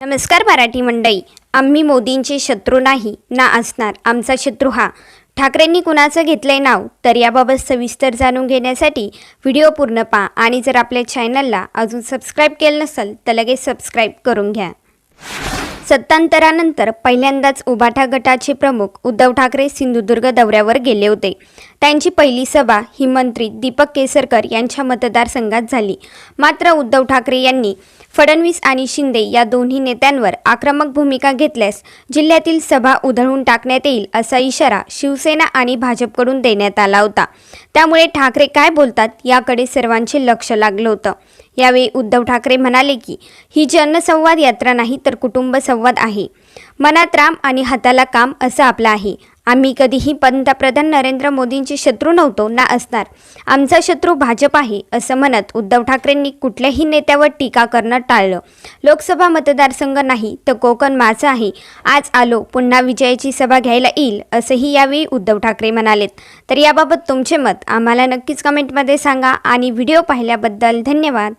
नमस्कार मराठी मंडळी. आम्ही मोदींचे शत्रू नाही ना असणार. आमचा शत्रू हा. ठाकरेंनी कुणाचं घेतलंय नाव? तर याबाबत सविस्तर जाणून घेण्यासाठी व्हिडिओ पूर्ण पहा आणि जर आपल्या चॅनलला अजून सबस्क्राईब केलं नसेल तर लगेच सबस्क्राईब करून घ्या. सत्तांतरानंतर पहिल्यांदाच उबाठा गटाचे प्रमुख उद्धव ठाकरे सिंधुदुर्ग दौऱ्यावर गेले होते. त्यांची पहिली सभा ही मंत्री दीपक केसरकर यांच्या मतदारसंघात झाली. मात्र उद्धव ठाकरे यांनी फडणवीस आणि शिंदे या दोन्ही नेत्यांवर आक्रमक भूमिका घेतल्यास जिल्ह्यातील सभा उधळून टाकण्यात येईल असा इशारा शिवसेना आणि भाजपकडून देण्यात आला होता. त्यामुळे ठाकरे काय बोलतात याकडे सर्वांचे लक्ष लागलं होतं. यावेळी उद्धव ठाकरे म्हणाले की ही जनसंवाद यात्रा नाही तर कुटुंब संवाद आहे. मनात राम आणि हाताला काम असं आपलं आहे. आम्ही कधीही पंतप्रधान नरेंद्र मोदींचे शत्रू नव्हतो ना असणार. आमचा शत्रू भाजप आहे असं म्हणत उद्धव ठाकरेंनी कुठल्याही नेत्यावर टीका करणं टाळलं. लोकसभा मतदारसंघ नाही तर कोकण माझं आहे. आज आलो पुन्हा विजयाची सभा घ्यायला येईल असंही यावेळी उद्धव ठाकरे म्हणालेत. तर याबाबत तुमचे मत आम्हाला नक्कीच कमेंटमध्ये सांगा आणि व्हिडिओ पाहिल्याबद्दल धन्यवाद.